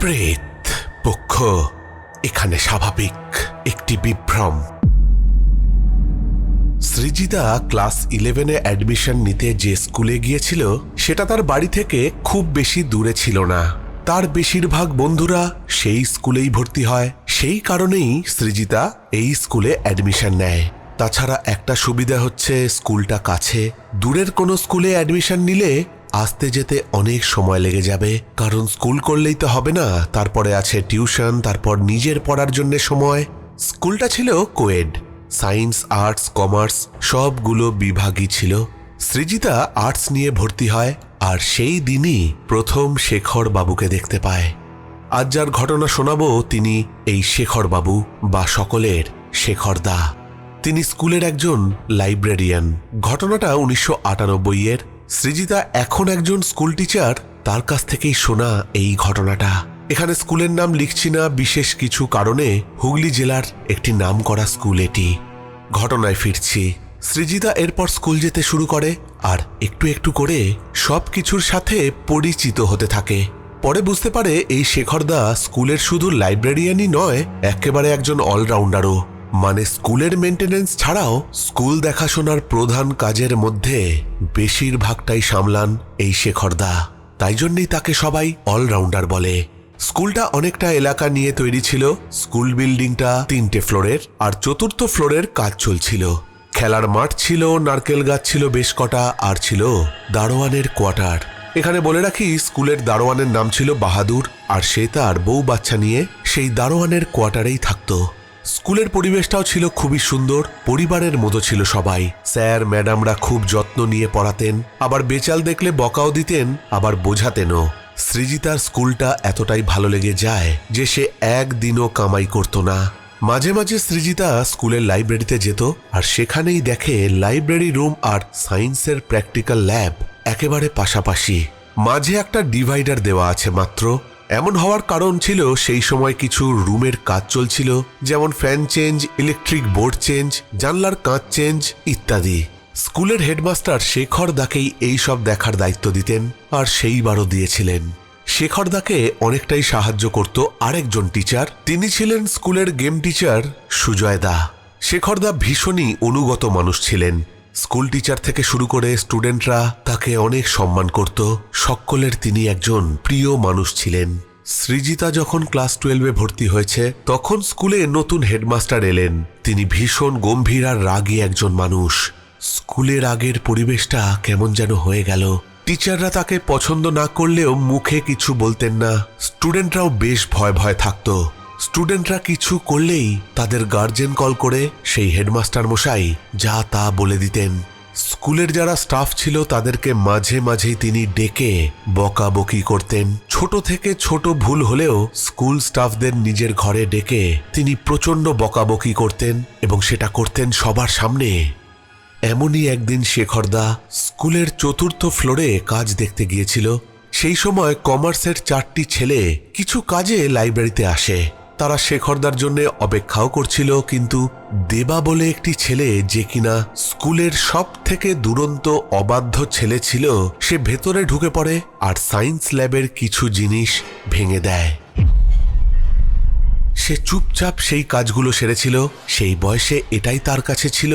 প্রেত পক্ষ, এখানে স্বাভাবিক একটি বিভ্রম। সৃজিতা ক্লাস ইলেভেনে অ্যাডমিশন নিতে যে স্কুলে গিয়েছিল, সেটা তার বাড়ি থেকে খুব বেশি দূরে ছিল না। তার বেশিরভাগ বন্ধুরা সেই স্কুলেই ভর্তি হয়। সেই কারণেই সৃজিতা এই স্কুলে অ্যাডমিশন নেয়। তাছাড়া একটা সুবিধা হচ্ছে, স্কুলটা কাছে। দূরের কোনো স্কুলে অ্যাডমিশন নিলে আসতে যেতে অনেক সময় লেগে যাবে, কারণ স্কুল করলেই তো হবে না। তারপরে আছে টিউশন, তারপর নিজের পড়ার জন্য সময়। স্কুলটা ছিল কোয়েড। সায়েন্স, আর্টস, কমার্স, সবগুলো বিভাগই ছিল। সৃজিতা আর্টস নিয়ে ভর্তি হয়, আর সেই দিনই প্রথম শেখর বাবুকে দেখতে পায়। আজ যার ঘটনা শোনাবো, তিনি এই শেখর বাবু বা সকলের শেখর দা তিনি স্কুলের একজন লাইব্রেরিয়ান। ঘটনাটা উনিশশো এর সৃজিতা এখন একজন স্কুল টিচার, তার কাছ থেকেই শোনা এই ঘটনাটা। এখানে স্কুলের নাম লিখছি না, বিশেষ কিছু কারণে হুগলি জেলার একটি নামকরা স্কুল এটি। ঘটনায় ফিরছি। সৃজিতা এরপর স্কুল যেতে শুরু করে আর একটু একটু করে সব কিছুর সাথে পরিচিত হতে থাকে। পরে বুঝতে পারে এই শেখরদা স্কুলের শুধু লাইব্রেরিয়ানই নয়, একেবারে একজন অলরাউন্ডারও। মানে স্কুলের মেনটেনেন্স ছাড়াও স্কুল দেখাশোনার প্রধান কাজের মধ্যে বেশিরভাগটাই সামলান এই শেখরদা। তাই জন্যই তাকে সবাই অলরাউন্ডার বলে। স্কুলটা অনেকটা এলাকা নিয়ে তৈরি ছিল। স্কুল বিল্ডিংটা তিনটে ফ্লোরের আর চতুর্থ ফ্লোরের কাজ চলছিল। খেলার মাঠ ছিল, নারকেল গাছ ছিল, বেশ কটা আর ছিল দারোয়ানের কোয়ার্টার। এখানে বলে রাখি, স্কুলের দারোয়ানের নাম ছিল বাহাদুর আর সে তার বউ বাচ্চা নিয়ে সেই দারোয়ানের কোয়ার্টারেই থাকতো। স্কুলের পরিবেশটাও ছিল খুবই সুন্দর, পরিবারের মতো ছিল সবাই। স্যার, ম্যাডামরা খুব যত্ন নিয়ে পড়াতেন, আবার বেচাল দেখলে বকাও দিতেন, আবার বোঝাতেনও। সৃজিতার স্কুলটা এতটাই ভালো লেগে যায় যে সে একদিনও কামাই করত না। মাঝে মাঝে সৃজিতা স্কুলের লাইব্রেরিতে যেত, আর সেখানেই দেখে লাইব্রেরি রুম আর সায়েন্সের প্র্যাকটিক্যাল ল্যাব একেবারে পাশাপাশি। মাঝে একটা ডিভাইডার দেওয়া আছে মাত্র এমন হওয়ার কারণ ছিল সেই সময় কিছু রুমের কাজ চলছিল, যেমন fan change, electric board change, জানলার কাঁচ চেঞ্জ ইত্যাদি। স্কুলের হেডমাস্টার শেখর দাকেই এই সব দেখার দায়িত্ব দিতেন আর সেইবারও দিয়েছিলেন। শেখর দাকে অনেকটাই সাহায্য করত আরেকজন টিচার। তিনি ছিলেন স্কুলের গেম টিচার সুজয় দা। শেখর দা ভীষণই অনুগত মানুষ ছিলেন। স্কুল টিচার থেকে শুরু করে স্টুডেন্টরা তাকে অনেক সম্মান করত। সকলের তিনি একজন প্রিয় মানুষ ছিলেন। সৃজিতা যখন ক্লাস টুয়েলভে ভর্তি হয়েছে, তখন স্কুলে নতুন হেডমাস্টার এলেন। তিনি ভীষণ গম্ভীর আর রাগী একজন মানুষ। স্কুলের আগের পরিবেশটা কেমন যেন হয়ে গেল। টিচাররা তাকে পছন্দ না করলেও মুখে কিছু বলতেন না। স্টুডেন্টরাও বেশ ভয় ভয় থাকতো। স্টুডেন্টরা কিছু করলেই তাদের গার্জেন কল করে সেই হেডমাস্টার মশাই, যা তা বলে দিতেন। স্কুলের যারা স্টাফ ছিল, তাদেরকে মাঝে মাঝেই তিনি ডেকে বকাবকি করতেন। ছোট থেকে ছোট ভুল হলেও স্কুল স্টাফদের নিজের ঘরে ডেকে তিনি প্রচণ্ড বকাবকি করতেন এবং সেটা করতেন সবার সামনে। এমনই একদিন শেখরদা স্কুলের চতুর্থ ফ্লোরে কাজ দেখতে গিয়েছিল। সেই সময় কমার্সের চারটি ছেলে কিছু কাজে লাইব্রেরিতে আসে। তারা শেখরদার জন্য অপেক্ষাও করছিল, কিন্তু দেবা বলে একটি ছেলে যে কিনা স্কুলের সব থেকে দুরন্ত অবাধ্য ছেলে ছিল, সে ভেতরে ঢুকে পড়ে আর সায়েন্স ল্যাবের কিছু জিনিস ভেঙে দেয়। সে চুপচাপ সেই কাজগুলো সেরেছিল, সেই বয়সে এটাই তার কাছে ছিল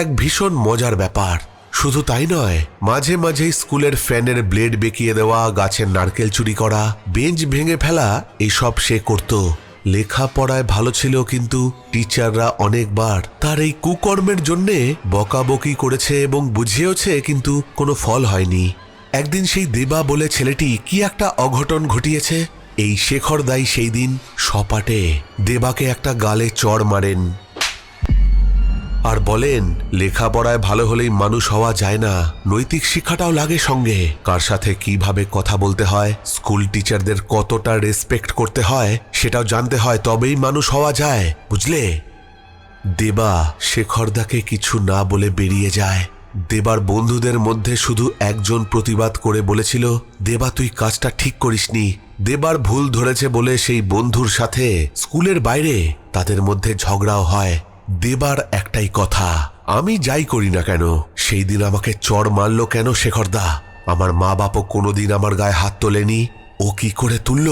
এক ভীষণ মজার ব্যাপার। শুধু তাই নয়, মাঝে মাঝেই স্কুলের ফ্যানের ব্লেড বেঁকিয়ে দেওয়া, গাছের নারকেল চুরি করা, বেঞ্চ ভেঙে ফেলা, এসব সে করত। লেখাপড়ায় ভালো ছিল কিন্তু টিচাররা অনেকবার তার এই কুকর্মের জন্যে বকাবকি করেছে এবং বুঝিয়েওছে, কিন্তু কোনো ফল হয়নি। একদিন সেই দেবা বলে ছেলেটি, কি একটা অঘটন ঘটিয়েছে? এই শেখর দাই সেই দিন সপাটে দেবাকে একটা গালে চড় মারেন। আর বলেন, লেখাপড়ায় ভালো হলেই মানুষ হওয়া যায় না। নৈতিক শিক্ষাটাও লাগে সঙ্গে। কার সাথে কীভাবে কথা বলতে হয়, স্কুল টিচারদের কতটা রেসপেক্ট করতে হয়, সেটাও জানতে হয়, তবেই মানুষ হওয়া যায়, বুঝলে? দেবা, শেখরদাকে কিছু না বলে বেরিয়ে যায়। দেবার বন্ধুদের মধ্যে শুধু একজন প্রতিবাদ করে বলেছিল, দেবা, তুই কাজটা ঠিক করিসনি। দেবার ভুল ধরেছে বলে সেই বন্ধুর সাথে স্কুলের বাইরে তাদের মধ্যে ঝগড়াও হয়। দেবার একটাই কথা, আমি যাই করি না কেন, সেই দিন আমাকে চড় মারল কেন শেখরদা আমার মা বাপও কোনোদিন আমার গায়ে হাত তোলেনি। ও কি করে তুলল?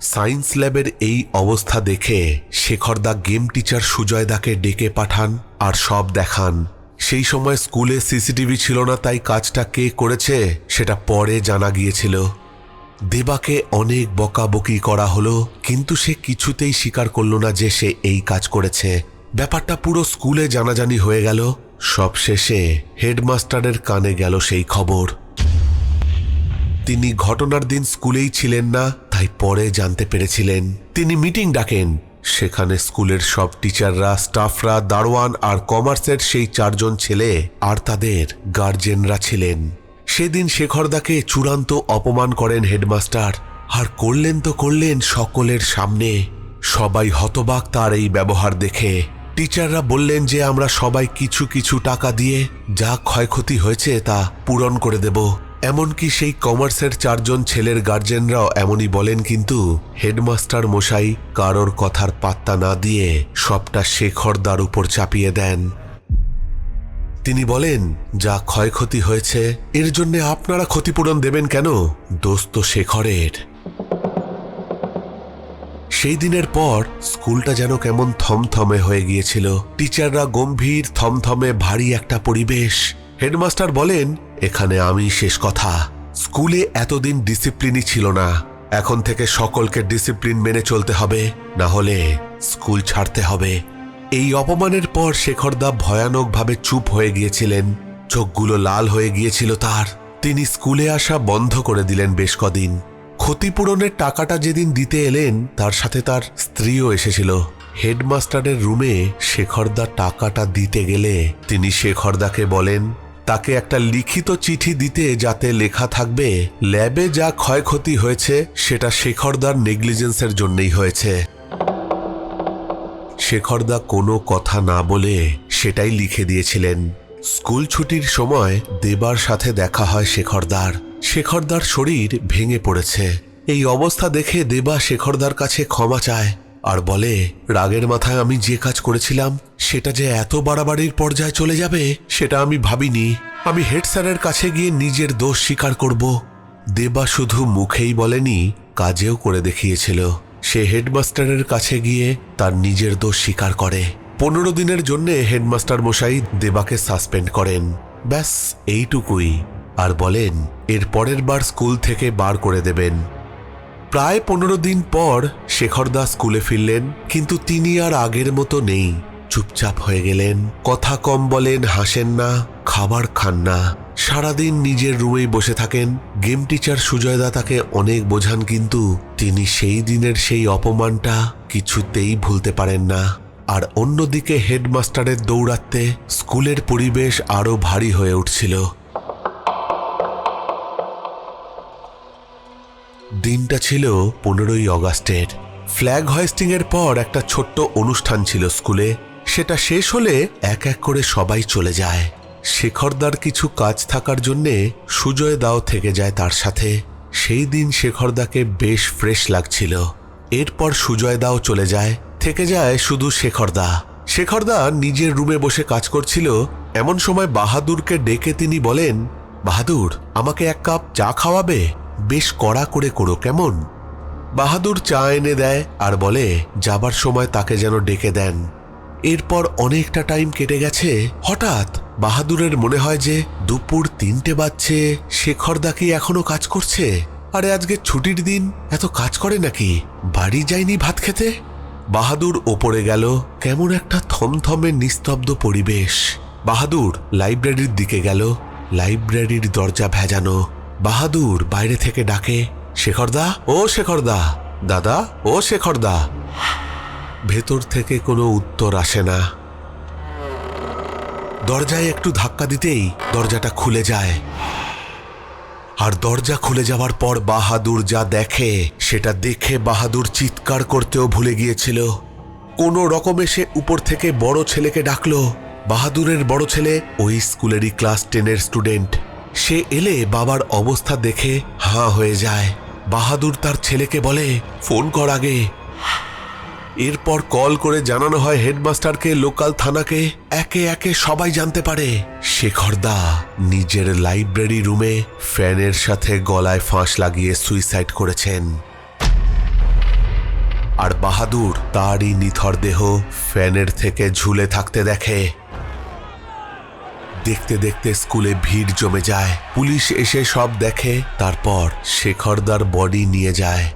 সায়েন্স ল্যাবের এই অবস্থা দেখে শেখরদা গেম টিচার সুজয়দাকে ডেকে পাঠান আর সব দেখান। সেই সময় স্কুলে সিসিটিভি ছিল না, তাই কাজটা কে করেছে সেটা পরে জানা গিয়েছিল। দেবাকে অনেক বকাবকি করা হলো, কিন্তু সে কিছুতেই স্বীকার করল না যে সে এই কাজ করেছে। ব্যাপারটা পুরো স্কুলে জানাজানি হয়ে গেল। সব শেষে হেডমাস্টারের কানে গেল সেই খবর। তিনি ঘটনার দিন স্কুলেই ছিলেন না, তাই পরে জানতে পেরেছিলেন। তিনি মিটিং ডাকেন। সেখানে স্কুলের সব টিচাররা, স্টাফরা, দারোয়ান আর কমার্সের সেই চারজন ছেলে আর তাদের গার্জেনরা ছিলেন। সেদিন শেখরদাকে চূড়ান্ত অপমান করেন হেডমাস্টার। আর করলেন তো করলেন সকলের সামনে। সবাই হতবাক তার এই ব্যবহার দেখে। টিচাররা বললেন যে আমরা সবাই কিছু কিছু টাকা দিয়ে যা ক্ষয়ক্ষতি হয়েছে তা পূরণ করে দেব। এমনকি সেই কমার্সের চারজন ছেলের গার্জেনরাও এমনই বলেন, কিন্তু হেডমাস্টার মশাই কারোর কথার পাত্তা না দিয়ে সবটা শেখরদার উপর চাপিয়ে দেন। তিনি বলেন, যা ক্ষয়ক্ষতি হয়েছে, এর জন্য আপনারা ক্ষতিপূরণ দেবেন কেন? দোস্ত শেখরের। সেই দিনের পর স্কুলটা যেন কেমন থমথমে হয়ে গিয়েছিল। টিচাররা গম্ভীর, থমথমে ভারী একটা পরিবেশ। হেডমাস্টার বলেন, এখানে আমি শেষ কথা। স্কুলে এতদিন ডিসিপ্লিনই ছিল না। এখন থেকে সকলকে ডিসিপ্লিন মেনে চলতে হবে। না হলে স্কুল ছাড়তে হবে। এই অপমানের পর শেখরদা ভয়ানকভাবে চুপ হয়ে গিয়েছিলেন। চোখগুলো লাল হয়ে গিয়েছিল তার। তিনি স্কুলে আসা বন্ধ করে দিলেন বেশ কদিন। ক্ষতিপূরণের টাকাটা যেদিন দিতে এলেন, তার সাথে তার স্ত্রীও এসেছিল। হেডমাস্টারের রুমে শেখরদা টাকাটা দিতে গেলে তিনি শেখরদাকে বলেন, তাকে একটা লিখিত চিঠি দিতে যাতে লেখা থাকবে, ল্যাবে যা ক্ষয়ক্ষতি হয়েছে, সেটা শেখরদার নেগলিজেন্সের জন্যই হয়েছে। শেখরদা কোনো কথা না বলে সেটাই লিখে দিয়েছিলেন। স্কুল ছুটির সময় দেবার সাথে দেখা হয় শেখরদার। শেখরদার শরীর ভেঙে পড়েছে। এই অবস্থা দেখে দেবা শেখরদার কাছে ক্ষমা চায় আর বলে, রাগের মাথায় আমি যে কাজ করেছিলাম, সেটা যে এত বাড়াবাড়ির পর্যায়ে চলে যাবে, সেটা আমি ভাবিনি। আমি হেড স্যারের কাছে গিয়ে নিজের দোষ স্বীকার করব। দেবা শুধু মুখেই বলেনি, কাজেও করে দেখিয়েছিল। সে হেডমাস্টারের কাছে গিয়ে তার নিজের দোষ স্বীকার করে। পনেরো দিনের জন্য হেডমাস্টার মশাই দেবাকে সাসপেন্ড করেন। ব্যাস, এইটুকুই। আর বলেন, এর পরের বার স্কুল থেকে বার করে দেবেন। প্রায় পনেরো দিন পর শেখরদা স্কুলে ফিরলেন, কিন্তু তিনি আর আগের মতো নেই। চুপচাপ হয়ে গেলেন। কথা কম বলেন, হাসেন না, খাবার খান না। সারাদিন নিজের রুমেই বসে থাকেন। গেম টিচার সুজয়দা তাকে অনেক বোঝান, কিন্তু তিনি সেই দিনের সেই অপমানটা কিছুতেই ভুলতে পারেন না। আর অন্যদিকে হেডমাস্টারের দৌড়াতে স্কুলের পরিবেশ আরও ভারী হয়ে উঠছিল। দিনটা ছিল পনেরোই অগাস্টের। ফ্ল্যাগ হয়েস্টিং এর পর একটা ছোট্ট অনুষ্ঠান ছিল স্কুলে। সেটা শেষ হলে এক এক করে সবাই চলে যায়। শেখরদার কিছু কাজ থাকার জন্যে সুজয় দাও থেকে যায় তার সাথে। সেই দিন শেখরদাকে বেশ ফ্রেশ লাগছিল। এরপর সুজয় দাও চলে যায়, থেকে যায় শুধু শেখরদা। শেখরদা নিজের রুমে বসে কাজ করছিল। এমন সময় বাহাদুরকে ডেকে তিনি বলেন, বাহাদুর, আমাকে এক কাপ চা খাওয়াবে? বেশ কড়া করে করো কেমন? বাহাদুর চা এনে দেয় আর বলে, যাবার সময় তাকে যেন ডেকে দেন। এরপর অনেকটা টাইম কেটে গেছে। হঠাৎ বাহাদুরের মনে হয় যে দুপুর তিনটে বাজছে। শেখরদা কি এখনও কাজ করছে? আরে আজকে ছুটির দিন, এত কাজ করে নাকি? বাড়ি যায়নি ভাত খেতে? বাহাদুর ওপরে গেল, কেমন একটা থমথমে নিস্তব্ধ পরিবেশ। বাহাদুর লাইব্রেরির দিকে গেল। লাইব্রেরির দরজা ভেজানো। বাহাদুর বাইরে থেকে ডাকে, শেখরদা, ও শেখরদা, দাদা, ও শেখরদা। ভেতর থেকে কোনো উত্তর আসে না। দরজায় একটু ধাক্কা দিতেই দরজাটা খুলে যায়। আর দরজা খুলে যাওয়ার পর বাহাদুর যা দেখে, সেটা দেখে বাহাদুর চিৎকার করতেও ভুলে গিয়েছিল। কোনো রকমে সে উপর থেকে বড় ছেলেকে ডাকলো। বাহাদুরের বড় ছেলে ওই স্কুলেরই ক্লাস টেনের স্টুডেন্ট। সে এলে বাবার অবস্থা দেখে হাঁ হয়ে যায়। বাহাদুর তার ছেলেকে বলে, ফোন কর আগে। এরপর কল করে জানানো হয় হেডমাস্টারকে, লোকাল থানাকে। একে একে সবাই জানতে পারে শেখরদা নিজের লাইব্রেরি রুমে ফ্যানের সাথে গলায় ফাঁস লাগিয়ে সুইসাইড করেছেন। আর বাহাদুর তারই নিথর দেহ ফ্যানের থেকে ঝুলে থাকতে দেখে। দেখতে দেখতে স্কুলে ভিড় জমে যায়। পুলিশ এসে সব দেখে, তারপর শেখরদার বডি নিয়ে যায়।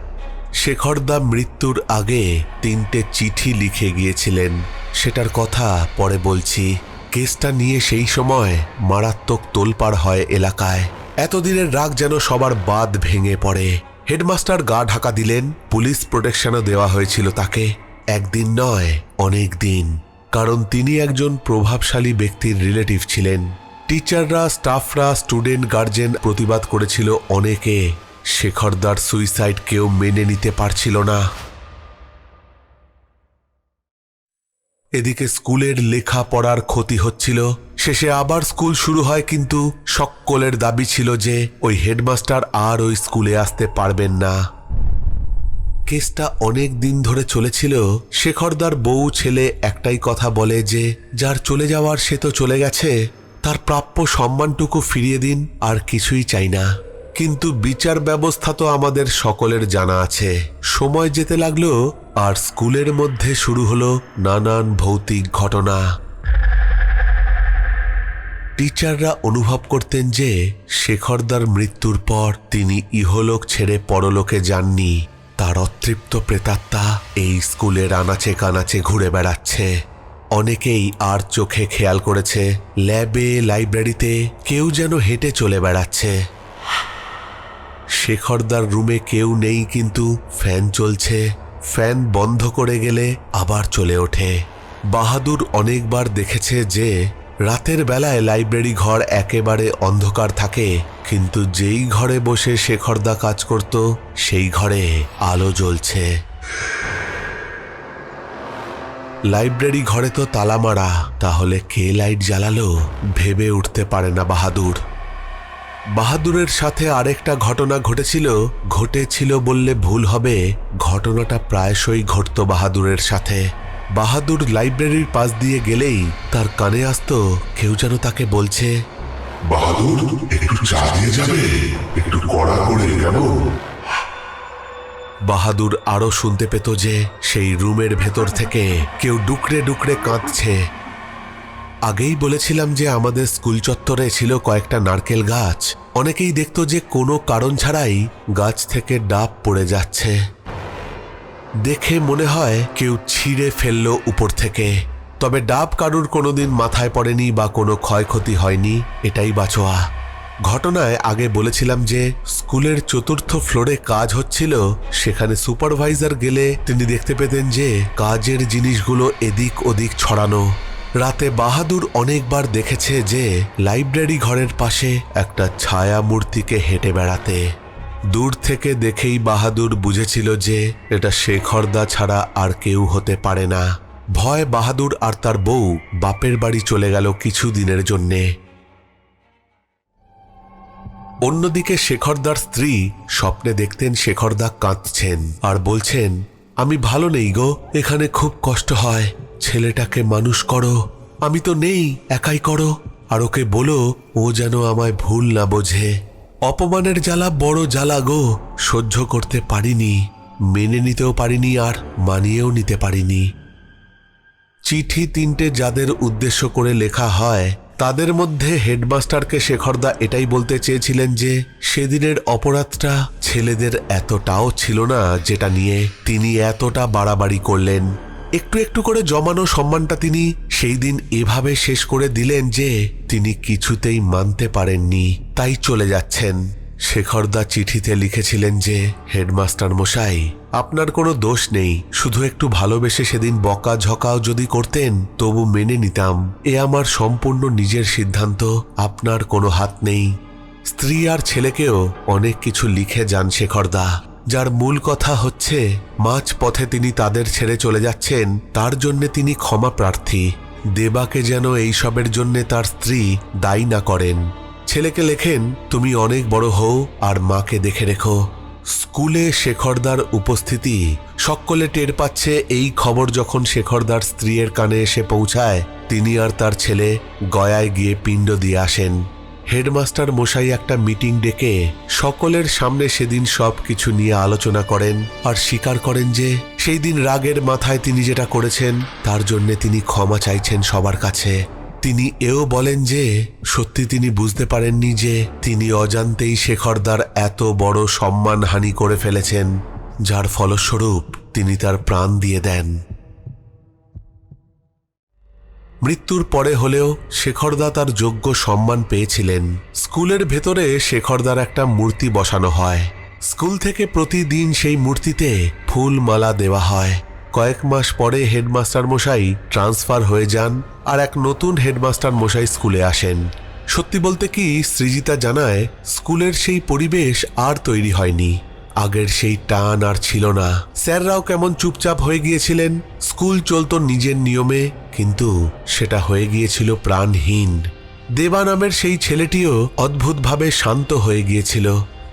শেখরদা মৃত্যুর আগে তিনটে চিঠি লিখে গিয়েছিলেন। সেটার কথা পরে বলছি। কেসটা নিয়ে সেই সময় মারাত্মক তোলপাড় হয় এলাকায়। এতদিনের রাগ যেন সবার বাদ ভেঙে পড়ে। হেডমাস্টার গা ঢাকা দিলেন, পুলিশ প্রোটেকশনও দেওয়া হয়েছিল তাকে। একদিন নয়, অনেক দিন। কারণ তিনি একজন প্রভাবশালী ব্যক্তির রিলেটিভ ছিলেন। টিচাররা, স্টাফরা, স্টুডেন্ট গার্জেন প্রতিবাদ করেছিল অনেকে। শেখরদার সুইসাইড কেউ মেনে নিতে পারছিল না। এদিকে স্কুলের লেখা পড়ার ক্ষতি হচ্ছিল। শেষে আবার স্কুল শুরু হয় কিন্তু সকলের দাবি ছিল যে ওই হেডমাস্টার আর ওই স্কুলে আসতে পারবেন না। কেসটা অনেক দিন ধরে চলেছিল, শেখরদার বউ ছেলে একটাই কথা বলে যে, যার চলে যাওয়ার সে তো চলে গেছে, তার প্রাপ্য সম্মানটুকু ফিরিয়ে দিন, আর কিছুই চাই না। কিন্তু বিচার ব্যবস্থা তো আমাদের সকলের জানা আছে। সময় যেতে লাগল, আর স্কুলের মধ্যে শুরু হলো নানান ভৌতিক ঘটনা। টিচাররা অনুভব করতেন যে, শেখরদার মৃত্যুর পর তিনি ইহলোক ছেড়ে পরলোকে যাননি। তার অতৃপ্ত প্রেতাত্মা এই স্কুলের আনাচে কানাচে ঘুরে বেড়াচ্ছে। অনেকেই আর চোখে খেয়াল করেছে, ল্যাবে, লাইব্রেরিতে কেউ যেন হেঁটে চলে বেড়াচ্ছে। শেখরদার রুমে কেউ নেই কিন্তু ফ্যান চলছে। ফ্যান বন্ধ করে গেলে আবার চলে ওঠে। বাহাদুর অনেকবার দেখেছে যে রাতের বেলায় লাইব্রেরি ঘর একেবারে অন্ধকার থাকে, কিন্তু যেই ঘরে বসে শেখরদা কাজ করত, সেই ঘরে আলো জ্বলছে। লাইব্রেরি ঘরে তো তালা মারা, তাহলে কে লাইট জ্বালালো? ভেবে উঠতে পারে না বাহাদুর। বাহাদুরের সাথে আরেকটা ঘটনা ঘটেছিল ঘটেছিল বললে ভুল হবে, ঘটনাটা প্রায়শই ঘটত বাহাদুরের সাথে। বাহাদুর লাইব্রেরির পাশ দিয়ে গেলেই তার কানে আসতো কেউ যেন তাকে বলছে বাহাদুর একটু চা দিয়ে যাবে? একটু কড়া করে কেমন বাহাদুর আরও শুনতে পেত যে সেই রুমের ভেতর থেকে কেউ ডুকরে ডুকরে কাঁদছে। আগেই বলেছিলাম যে আমাদের স্কুল চত্বরে ছিল কয়েকটা নারকেল গাছ। অনেকেই দেখত যে কোনো কারণ ছাড়াই গাছ থেকে ডাব পড়ে যাচ্ছে। দেখে মনে হয় কেউ ছিঁড়ে ফেলল উপর থেকে। তবে ডাব কারুর কোনোদিন মাথায় পড়েনি বা কোনো ক্ষয়ক্ষতি হয়নি, এটাই বাঁচোয়া ঘটনায় আগে বলেছিলাম যে, স্কুলের চতুর্থ ফ্লোরে কাজ হচ্ছিল, সেখানে সুপারভাইজার গেলে তিনি দেখতে পেতেন যে, কাজের জিনিসগুলো এদিক ওদিক ছড়ানো। রাতে বাহাদুর অনেকবার দেখেছে যে, লাইব্রেরি ঘরের পাশে একটা ছায়া মূর্তিকে হেঁটে বেড়াতে। দূর থেকে দেখেই বাহাদুর বুঝেছিল যে এটা শেখরদা ছাড়া আর কেউ হতে পারে না। ভয় বাহাদুর আর তার বউ বাপের বাড়ি চলে গেল কিছু দিনের জন্যে। অন্যদিকে শেখরদার স্ত্রী স্বপ্নে দেখতেন শেখরদা কাঁদছেন আর বলছেন, আমি ভালো নেই গো, এখানে খুব কষ্ট হয়। ছেলেটাকে মানুষ করো, আমি তো নেই, একাই করো। আর ওকে বলো, ও যেন আমায় ভুল না বোঝে। অপমানের জ্বালা বড় জ্বালা গো। সহ্য করতে পারিনি, মেনে নিতেও পারিনি আর মানিয়েও নিতে পারিনি। চিঠি তিনটে যাদের উদ্দেশ্য করে লেখা হয়, তাদের মধ্যে হেডমাস্টারকে শেখরদা এটাই বলতে চেয়েছিলেন যে, সেদিনের অপরাধটা ছেলেদের এতটাও ছিল না যেটা নিয়ে তিনি এতটা বাড়াবাড়ি করলেন। একটু একটু করে জমানো সম্মানটা তিনি সেই দিন এভাবে শেষ করে দিলেন যে তিনি কিছুতেই মানতে পারেননি, তাই চলে যাচ্ছেন। শেখরদা চিঠিতে লিখেছিলেন যে, হেডমাস্টার মশাই, আপনার কোনো দোষ নেই, শুধু একটু ভালোবেসে সেদিন বকা ঝকাও যদি করতেন, তবু মেনে নিতাম। এ আমার সম্পূর্ণ নিজের সিদ্ধান্ত, আপনার কোনো হাত নেই। স্ত্রী আর ছেলেকেও অনেক কিছু লিখে যান শেখরদা। যার মূল কথা হচ্ছে মাঝ পথে তিনি তাদের ছেড়ে চলে যাচ্ছেন, তার জন্যে তিনি ক্ষমা প্রার্থী। দেবাকে যেন এইসবের জন্যে তার স্ত্রী দায়ী না করেন। ছেলেকে লেখেন, তুমি অনেক বড় হও আর মাকে দেখে রেখো। স্কুলে শেখরদার উপস্থিতি। সকলে টের পাচ্ছে এই খবর যখন শেখরদার স্ত্রীর কানে এসে পৌঁছায়, তিনি আর তার ছেলে গয়ায় গিয়ে পিণ্ড দিয়ে আসেন। হেডমাস্টার মশাই একটা মিটিং ডেকে সকলের সামনে সেদিন সব কিছু নিয়ে আলোচনা করেন আর স্বীকার করেন যে সেই দিন রাগের মাথায় তিনি যেটা করেছেন, তার জন্যে তিনি ক্ষমা চাইছেন সবার কাছে। তিনি এও বলেন যে, সত্যি তিনি বুঝতে পারেননি যে, তিনি অজান্তেই শেখরদার এত বড় সম্মানহানি করে ফেলেছেন, যার ফলস্বরূপ তিনি তার প্রাণ দিয়ে দেন। মৃত্যুর পরে হলেও শেখরদা তার যোগ্য সম্মান পেয়েছিলেন। স্কুলের ভেতরে শেখরদার একটা মূর্তি বসানো হয়। স্কুল থেকে প্রতিদিন সেই মূর্তিতে ফুল মালা দেওয়া হয়। কয়েক মাস পরে হেডমাস্টার মশাই ট্রান্সফার হয়ে যান আর এক নতুন হেডমাস্টার মশাই স্কুলে আসেন। সত্যি বলতে কি, সৃজিতা জানায়, স্কুলের সেই পরিবেশ আর তৈরি হয়নি। আগের সেই টান আর ছিল না। স্যাররাও কেমন চুপচাপ হয়ে গিয়েছিলেন? স্কুল চলত নিজের নিয়মে, কিন্তু সেটা হয়ে গিয়েছিল প্রাণহীন। দেবা নামের সেই ছেলেটিও অদ্ভুতভাবে শান্ত হয়ে গিয়েছিল।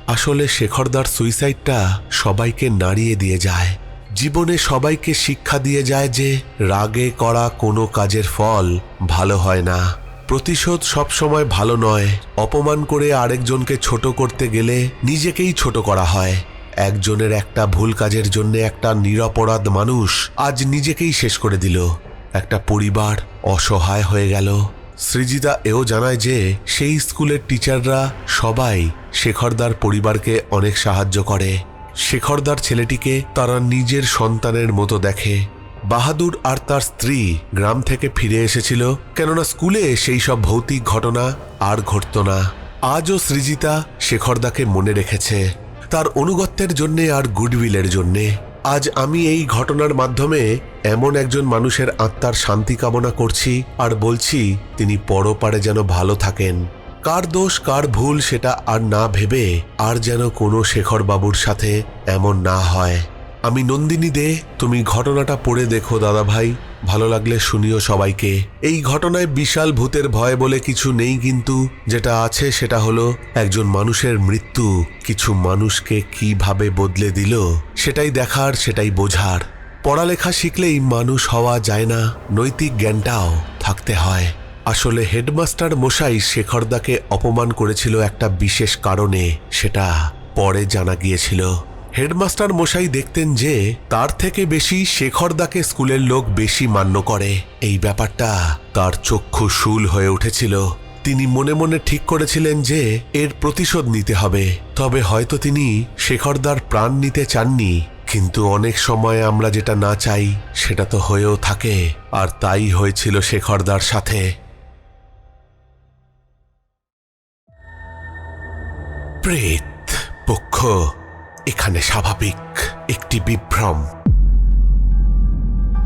আসলে শেখরদার সুইসাইডটা সবাইকে নাড়িয়ে দিয়ে যায়। জীবনে সবাইকে শিক্ষা দিয়ে যায় যে রাগে করা কোনো কাজের ফল ভালো হয় না। প্রতিশোধ সবসময় ভালো নয়। অপমান করে আরেকজনকে ছোট করতে গেলে নিজেকেই ছোট করা হয়। একজনের একটা ভুল কাজের জন্য একটা নিরপরাধ মানুষ আজ নিজেকেই শেষ করে দিল। একটা পরিবার অসহায় হয়ে গেল। সৃজিতা এও জানায় যে, সেই স্কুলের টিচাররা সবাই শেখরদার পরিবারকে অনেক সাহায্য করে। শেখরদার ছেলেটিকে তারা নিজের সন্তানের মতো দেখে। বাহাদুর আর তার স্ত্রী গ্রাম থেকে ফিরে এসেছিল, কেননা স্কুলে সেই সব ভৌতিক ঘটনা আর ঘটত না। আজও সৃজিতা শেখরদাকে মনে রেখেছে। তার অনুগত্যের জন্যে আর গুডউইলের জন্যে। আজ আমি এই ঘটনার মাধ্যমে এমন একজন মানুষের আত্মার শান্তি কামনা করছি আর বলছি, তিনি পরপারে যেন ভালো থাকেন। কার দোষ, কার ভুল সেটা আর না ভেবে আর যেন কোনো শেখরবাবুর সাথে এমন না হয়। আমি নন্দিনী দে, তুমি ঘটনাটা পড়ে দেখো দাদা ভাই ভালো লাগলে শুনিও সবাইকে। এই ঘটনায় বিশাল ভূতের ভয় বলে কিছু নেই কিন্তু যেটা আছে সেটা হলো একজন মানুষের মৃত্যু। কিছু মানুষকে কীভাবে বদলে দিল সেটাই দেখার, সেটাই বোঝার। পড়ালেখা শিখলেই মানুষ হওয়া যায় না, নৈতিক জ্ঞানটাও থাকতে হয়। আসলে হেডমাস্টার মশাই শেখরদাকে অপমান করেছিল একটা বিশেষ কারণে, সেটা পরে জানা গিয়েছিল। হেডমাস্টার মশাই দেখতেন যে তার থেকে বেশি শেখরদাকে স্কুলের লোক বেশি মান্য করে। এই ব্যাপারটা তার চক্ষু শুল হয়ে উঠেছিল। তিনি মনে মনে ঠিক করেছিলেন যে এর প্রতিশোধ নিতে হবে। তবে হয়তো তিনি শেখরদার প্রাণ নিতে চাননি। কিন্তু অনেক সময় আমরা যেটা না চাই, সেটা তো হয়েও থাকে। আর তাই হয়েছিল শেখরদার সাথে। প্রেত, পক্ষ এখানে স্বাভাবিক একটি বিভ্রম।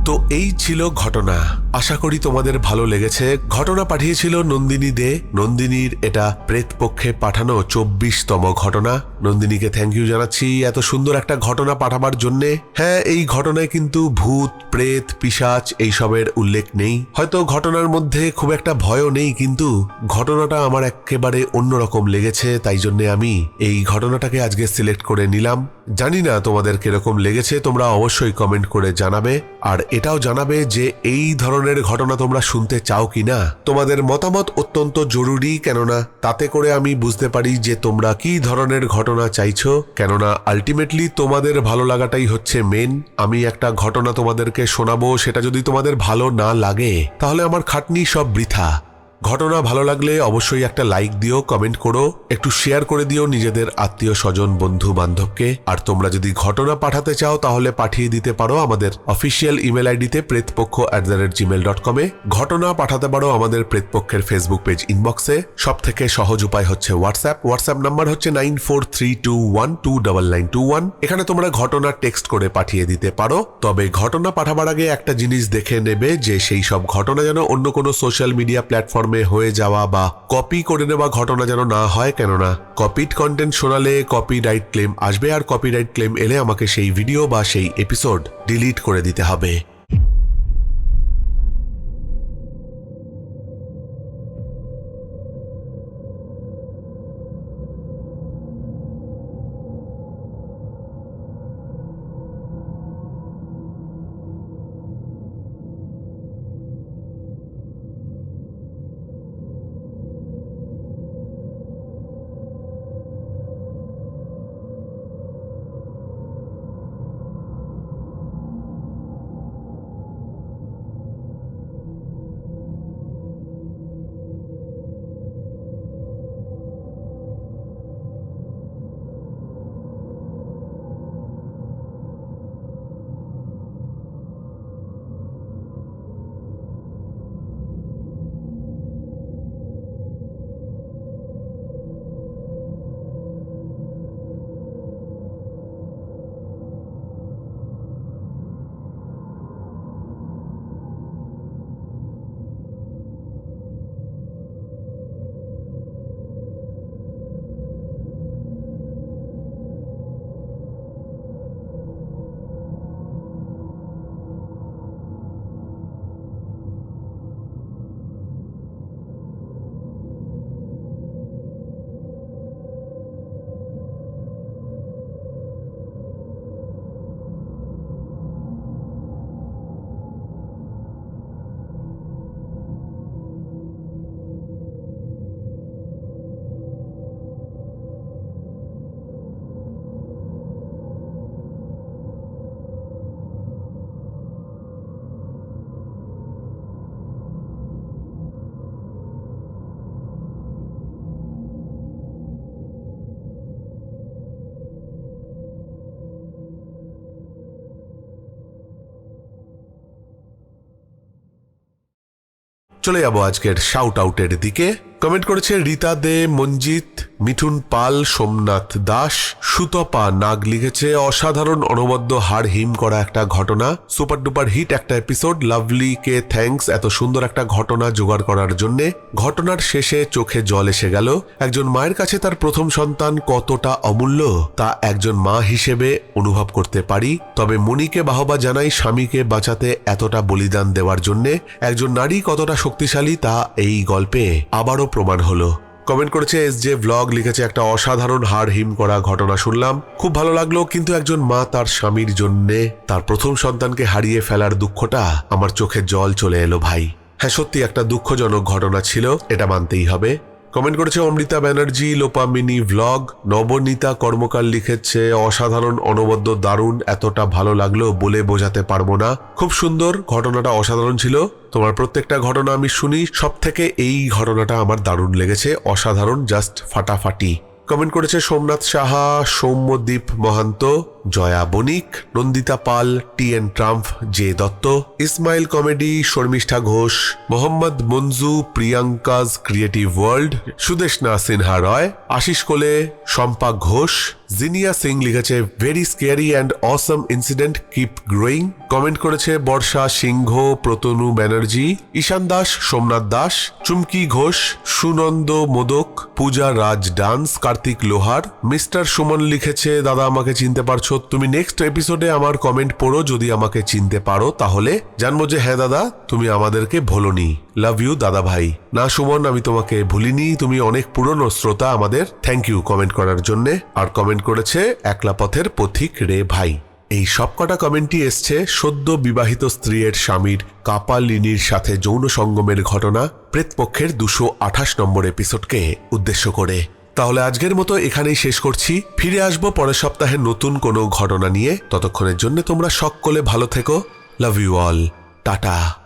তো এই ছিল ঘটনা। আশা করি তোমাদের ভালো লেগেছে। ঘটনা পাঠিয়েছিল নন্দিনী দে। নন্দিনীর এটা প্রেত পক্ষে পাঠানো চব্বিশতম ঘটনা। নন্দিনীকে থ্যাংক ইউ জানাচ্ছি এত সুন্দর একটা ঘটনা পাঠাবার জন্যে। হ্যাঁ এই ঘটনায় কিন্তু ভূত, প্রেত পিসাচ এইসবের উল্লেখ নেই। হয়তো ঘটনার মধ্যে খুব একটা ভয়ও নেই, কিন্তু ঘটনাটা আমার একেবারে অন্যরকম লেগেছে, তাই জন্যে আমি এই ঘটনাটাকে আজকে সিলেক্ট করে নিলাম। জানি না তোমাদের কীরকম লেগেছে, তোমরা অবশ্যই কমেন্ট করে জানাবে। আর এটাও জানাবে যে এই ধরনের ঘটনা তোমরা শুনতে চাও কি না তোমাদের মতামত অত্যন্ত জরুরি, কেননা তাতে করে আমি বুঝতে পারি যে তোমরা কি ধরনের ঘটনা চাইছ। কেননা আলটিমেটলি তোমাদের ভালো লাগাটাই হচ্ছে মেন আমি একটা ঘটনা তোমাদেরকে শোনাবো, সেটা যদি তোমাদের ভালো না লাগে, তাহলে আমার খাটনি সব বৃথা। ঘটনা ভালো লাগলে অবশ্যই একটা লাইক দিও কমেন্ট করো, একটু শেয়ার করে দিও নিজেদের আত্মীয় স্বজন, বন্ধু বান্ধবকে। আর তোমরা যদি ঘটনা পাঠাতে চাও তাহলে পাঠিয়ে দিতে পারো আমাদের অফিসিয়াল ইমেল আইডিতে Pretpakkha at the rate Gmail dot কমে ঘটনা পাঠাতে পারো আমাদের প্রেতপক্ষের ফেসবুক পেজ ইনবক্সে সব থেকে সহজ উপায় হচ্ছে হোয়াটসঅ্যাপ হোয়াটসঅ্যাপ নাম্বার হচ্ছে nine four three two one two double nine two one এখানে তোমরা ঘটনা টেক্সট করে পাঠিয়ে দিতে পারো। তবে ঘটনা পাঠাবার আগে একটা জিনিস দেখে নেবে যে সেই সব ঘটনা যেন অন্য কোনো সোশ্যাল মিডিয়া প্ল্যাটফর্মে হয়ে যাওয়া বা কপি করে নেওয়া ঘটনা যেন না হয় কেননা কপিড কন্টেন্ট শোনালে কপিরাইট ক্লেম আসবে আর কপিরাইট ক্লেম এলে আমাকে সেই ভিডিও বা সেই এপিসোড ডিলিট করে দিতে হবে। চলে যাব আজকের শাউট আউটের দিকে। কমেন্ট করেছে রীতা দে মঞ্জিত মিঠুন পাল, সোমনাথ দাস, সুতপা নাগ লিখেছে, অসাধারণ অনবদ্য হাড় হিম করা একটা ঘটনা, সুপার ডুপার হিট একটা এপিসোড লাভলি কে থ্যাঙ্কস এত সুন্দর একটা ঘটনা জোগাড় করার জন্যে ঘটনার শেষে চোখে জল এসে গেল। একজন মায়ের কাছে তার প্রথম সন্তান কতটা অমূল্য তা একজন মা হিসেবে অনুভব করতে পারি। তবে মনিকে বাহবা জানাই স্বামীকে বাঁচাতে এতটা বলিদান দেওয়ার জন্যে একজন নারী কতটা শক্তিশালী তা এই গল্পে আবারও প্রমাণ হলো। কমেন্ট করেছে, এস জে ব্লগ লিখেছে একটা অসাধারণ হার হিম করা ঘটনা শুনলাম। খুব ভালো লাগল, কিন্তু একজন মা তার স্বামীর জন্যে তার প্রথম সন্তানকে হারিয়ে ফেলার দুঃখটা আমার চোখে জল চলে এলো ভাই। হ্যাঁ সত্যি একটা দুঃখজনক ঘটনা ছিল, এটা মানতেই হবে। কমেন্ট করেছে অমৃতা ব্যানার্জি, লোপা মিনি ভ্লগ নবনীতা কর্মকার লিখেছে, অসাধারণ, অনবদ্য, দারুণ, এতটা ভালো লাগল বলে বোঝাতে পারব না। খুব সুন্দর, ঘটনাটা অসাধারণ ছিল। তোমার প্রত্যেকটা ঘটনা আমি শুনি সব থেকে এই ঘটনাটা আমার দারুণ লেগেছে। অসাধারণ জাস্ট ফাটাফাটি। কমেন্ট করেছে Somnath Saha, Soumyadip Mahanta, Joya Banik, Nandita Pal, T N Trump J Dutta, Ismail comedy, Sharmistha Ghosh, Mohammad Manju, Priyanka's, creative world Sudeshna Sinha Roy, Ashis Kole, Shampa Ghosh Jinia Singh লিখেছে very scary and awesome incident keep growing comment করেছে, Barsha Singha, Pratanu Banerjee, Ishan Das, Somnath Das, Chumki Ghosh, Sunanda Modak, Puja Raj dance, Kartik Lohar, mister Suman লিখেছে, দাদা, আমাকে চিনতে পারছ। তুমি next এপিসোডে আমার কমেন্ট পড়ো, যদি আমাকে চিনতে পারো, তাহলে জানব যে হ্যাঁ দাদা, তুমি আমাদেরকে ভোলনি। লাভ ইউ দাদা ভাই। না, সুমন, আমি তোমাকে ভুলিনি। তুমি অনেক পুরনো শ্রোতা আমাদের। থ্যাংক ইউ কমেন্ট করার জন্য। আর কমেন্ট করেছে একলা পথের পথিক রে ভাই। এই সবকটা কমেন্টই এসছে সদ্য বিবাহিত স্ত্রীর স্বামীর কাপালিনীর সাথে যৌন সঙ্গমের ঘটনা প্রেতপক্ষের দুশো আঠাশ নম্বর এপিসোডকে উদ্দেশ্য করে। তাহলে আজকের মতো এখানেই শেষ করছি। ফিরে আসব পরের সপ্তাহে নতুন কোনো ঘটনা নিয়ে। ততক্ষণের জন্য তোমরা সকলে ভালো থেকো। Love you all tata.